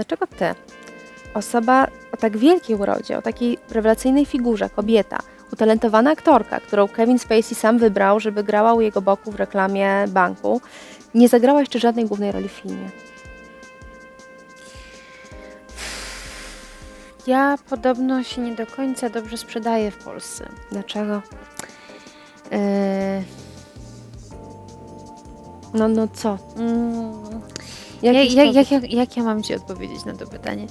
Dlaczego ty, osoba o tak wielkiej urodzie, o takiej rewelacyjnej figurze, kobieta, utalentowana aktorka, którą Kevin Spacey sam wybrał, żeby grała u jego boku w reklamie banku, nie zagrała jeszcze żadnej głównej roli w filmie? Ja podobno się nie do końca dobrze sprzedaję w Polsce. Dlaczego? Eee, No, no co? mm, jak, jak, jak, jak, jak ja mam Ci odpowiedzieć na to pytanie?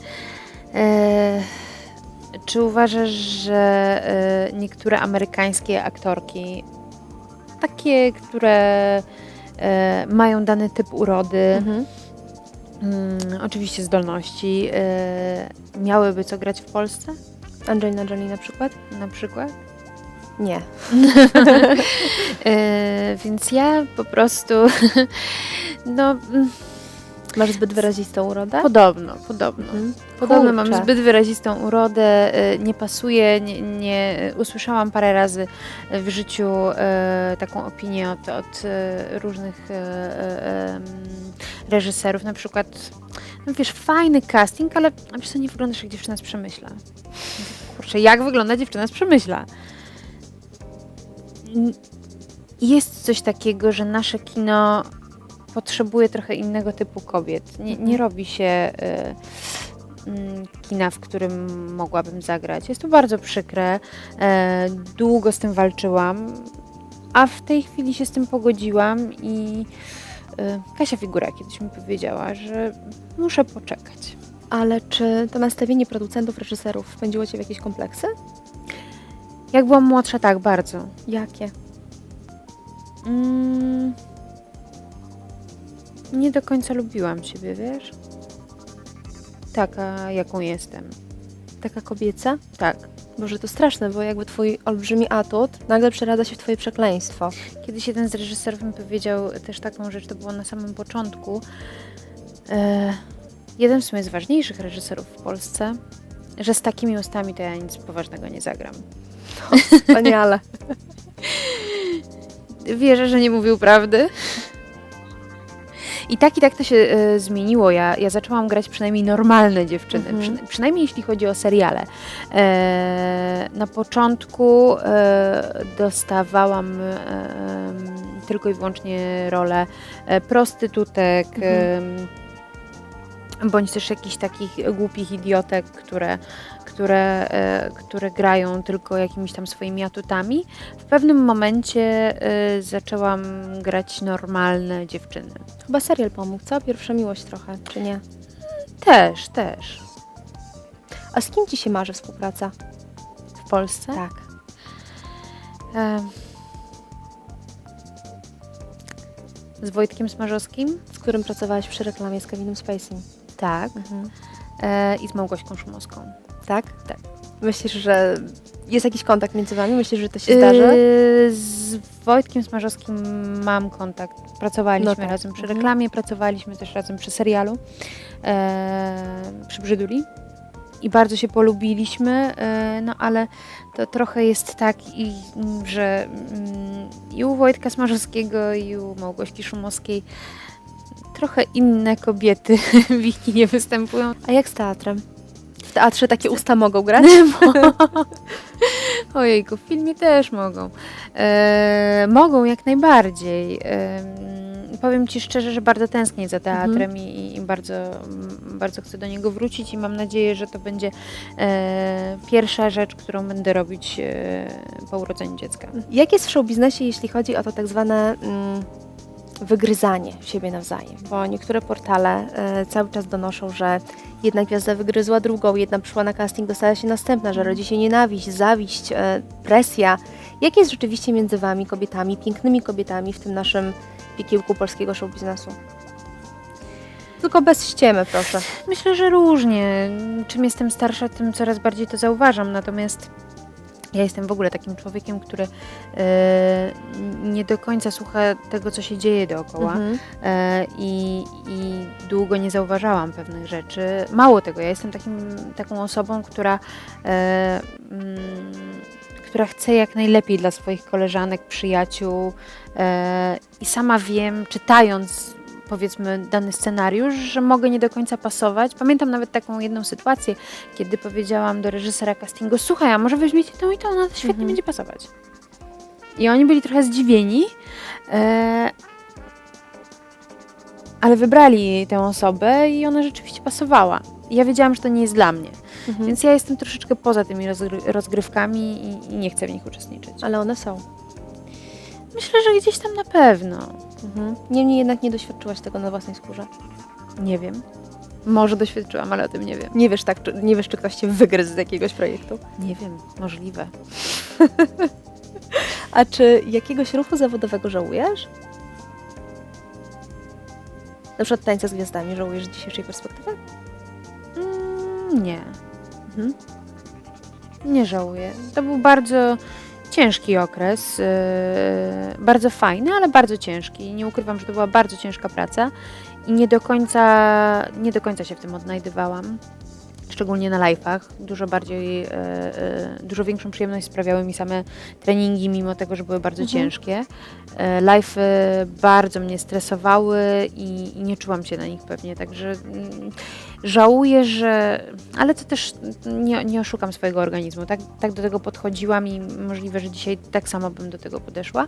Eee, czy uważasz, że e, niektóre amerykańskie aktorki, takie, które e, mają dany typ urody, Mhm. mm, oczywiście zdolności, e, miałyby co grać w Polsce Angelina Jolie na przykład? na przykład? Nie. E, więc ja po prostu, no mm, Masz zbyt wyrazistą urodę? podobno, podobno. Mhm. Podobno mam Kurczę. zbyt wyrazistą urodę, e, nie pasuje, nie, nie usłyszałam parę razy w życiu e, taką opinię od, od e, różnych e, e, reżyserów, na przykład, no wiesz, fajny casting, ale wiesz co, nie wyglądasz jak dziewczyna z Przemyśla. Kurczę, jak wygląda dziewczyna z Przemyśla? Jest coś takiego, że nasze kino potrzebuje trochę innego typu kobiet. Nie, nie Mhm. robi się e, mm, kina, w którym mogłabym zagrać. Jest to bardzo przykre. E, długo z tym walczyłam, a w tej chwili się z tym pogodziłam i e, Kasia Figura kiedyś mi powiedziała, że muszę poczekać. Ale czy to nastawienie producentów, reżyserów wpędziło cię w jakieś kompleksy? Jak byłam młodsza, tak, bardzo. Jakie? Mm, nie do końca lubiłam siebie, wiesz? Taka, jaką jestem. Taka kobieca? Tak. Boże, to straszne, bo jakby twój olbrzymi atut nagle przeradza się w twoje przekleństwo. Kiedyś jeden z reżyserów mi powiedział też taką rzecz, to było na samym początku. E, jeden w sumie z ważniejszych reżyserów w Polsce, że z takimi ustami to ja nic poważnego nie zagram. Wspaniale. Wierzę, że nie mówił prawdy. I tak i tak to się e, zmieniło. Ja, ja zaczęłam grać przynajmniej normalne dziewczyny, Mhm. przyna- przynajmniej jeśli chodzi o seriale. E, na początku e, dostawałam e, tylko i wyłącznie rolę e, prostytutek, em, bądź też jakichś takich głupich idiotek, które, które, e, które grają tylko jakimiś tam swoimi atutami. W pewnym momencie e, zaczęłam grać normalne dziewczyny. Chyba serial pomógł, co? Pierwsza miłość trochę, czy nie? Też, też. A z kim ci się marzy współpraca? W Polsce? Tak. Z Wojtkiem Smarzowskim? Z którym pracowałaś przy reklamie z Kevinem Spacey? Tak. Mhm. E, I z Małgośką Szumowską. Tak? Tak. Myślisz, że jest jakiś kontakt między wami? Myślisz, że to się zdarzy? Yy, Z Wojtkiem Smarzowskim mam kontakt. Pracowaliśmy No tak. razem przy Mhm. reklamie, pracowaliśmy też razem przy serialu e, przy Brzyduli i bardzo się polubiliśmy, e, no ale to trochę jest tak, i, że mm, i u Wojtka Smarzowskiego i u Małgośki Szumowskiej trochę inne kobiety w ich kinie występują. A jak z teatrem? W teatrze takie usta mogą grać? Ojejku, w filmie też mogą. E, mogą jak najbardziej. E, powiem Ci szczerze, że bardzo tęsknię za teatrem i, i bardzo, mm, bardzo chcę do niego wrócić i mam nadzieję, że to będzie e, pierwsza rzecz, którą będę robić e, po urodzeniu dziecka. Jak jest w showbiznesie, jeśli chodzi o to tak zwane mm, wygryzanie siebie nawzajem? Bo niektóre portale e, cały czas donoszą, że jedna gwiazda wygryzła drugą, jedna przyszła na casting, dostała się następna, że rodzi się nienawiść, zawiść, e, presja. Jak jest rzeczywiście między wami, kobietami, pięknymi kobietami w tym naszym piekiełku polskiego showbiznesu? Tylko bez ściemy, proszę. Myślę, że różnie. Czym jestem starsza, tym coraz bardziej to zauważam. Natomiast ja jestem w ogóle takim człowiekiem, który e, nie do końca słucha tego, co się dzieje dookoła. Mhm. E, i, i długo nie zauważałam pewnych rzeczy. Mało tego, ja jestem takim, taką osobą, która, e, mm, która chce jak najlepiej dla swoich koleżanek, przyjaciół e, i sama wiem, czytając powiedzmy dany scenariusz, że mogę nie do końca pasować. Pamiętam nawet taką jedną sytuację, kiedy powiedziałam do reżysera castingu, słuchaj, a może weźmiecie tą i tą, ona świetnie Mhm. będzie pasować. I oni byli trochę zdziwieni, e, ale wybrali tę osobę i ona rzeczywiście pasowała. I ja wiedziałam, że to nie jest dla mnie. Mhm. Więc ja jestem troszeczkę poza tymi rozgry- rozgrywkami i, i nie chcę w nich uczestniczyć. Ale one są. Myślę, że gdzieś tam na pewno. Mhm. Niemniej jednak nie doświadczyłaś tego na własnej skórze. Nie wiem. Może doświadczyłam, ale o tym nie wiem. Nie wiesz, tak, czy, nie wiesz, czy ktoś cię wygryzł z jakiegoś projektu. Nie wiem, możliwe. A czy jakiegoś ruchu zawodowego żałujesz? Na przykład tańca z gwiazdami żałujesz z dzisiejszej perspektywy? Mm, nie, Mhm. nie żałuję. To był bardzo ciężki okres. Yy, bardzo fajny, ale bardzo ciężki. Nie ukrywam, że to była bardzo ciężka praca i nie do końca, nie do końca się w tym odnajdywałam. Szczególnie na live'ach. Dużo bardziej, e, e, dużo większą przyjemność sprawiały mi same treningi, mimo tego, że były bardzo Mhm. ciężkie. E, live'y bardzo mnie stresowały i, i nie czułam się na nich pewnie, także mm, żałuję, że. Ale to też nie, nie oszukam swojego organizmu. Tak, tak do tego podchodziłam i możliwe, że dzisiaj tak samo bym do tego podeszła.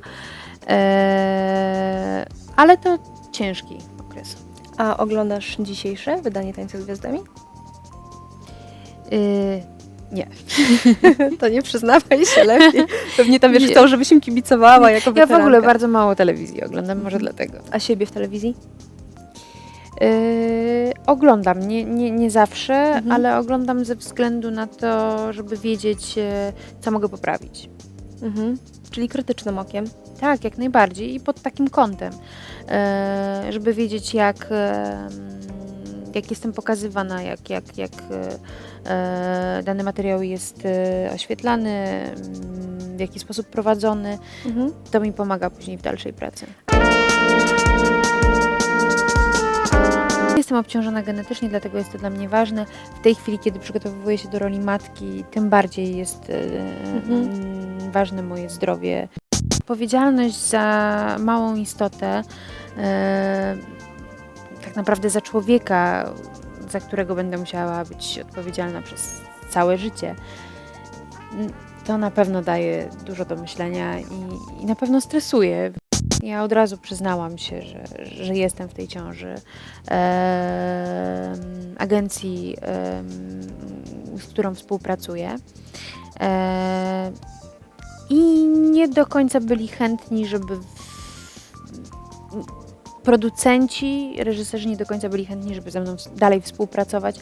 E, ale to ciężki okres. A oglądasz dzisiejsze wydanie Tańca z Gwiazdami? Y, nie. to nie przyznawaj się lepiej. Pewnie tam wiesz, chcą, żebyś im kibicowała jako Ja w ogóle weteranka. bardzo mało telewizji oglądam, może dlatego. A siebie w telewizji? Yy, oglądam, nie, nie, nie zawsze, Mhm. ale oglądam ze względu na to, żeby wiedzieć, e, co mogę poprawić. Mhm. Czyli krytycznym okiem. Tak, jak najbardziej i pod takim kątem, e, żeby wiedzieć, jak, mm, jak jestem pokazywana, jak, jak, jak e, e, dany materiał jest e, oświetlany, mm, w jaki sposób prowadzony. Mhm. To mi pomaga później w dalszej pracy. Jestem obciążona genetycznie, dlatego jest to dla mnie ważne. W tej chwili, kiedy przygotowuję się do roli matki, tym bardziej jest Mhm. mm, ważne moje zdrowie. Odpowiedzialność za małą istotę, tak naprawdę za człowieka, za którego będę musiała być odpowiedzialna przez całe życie, to na pewno daje dużo do myślenia i, i na pewno stresuje. Ja od razu przyznałam się, że, że jestem w tej ciąży. Agencji, z którą współpracuję. I nie do końca byli chętni, żeby. Producenci, reżyserzy nie do końca byli chętni, żeby ze mną dalej współpracować.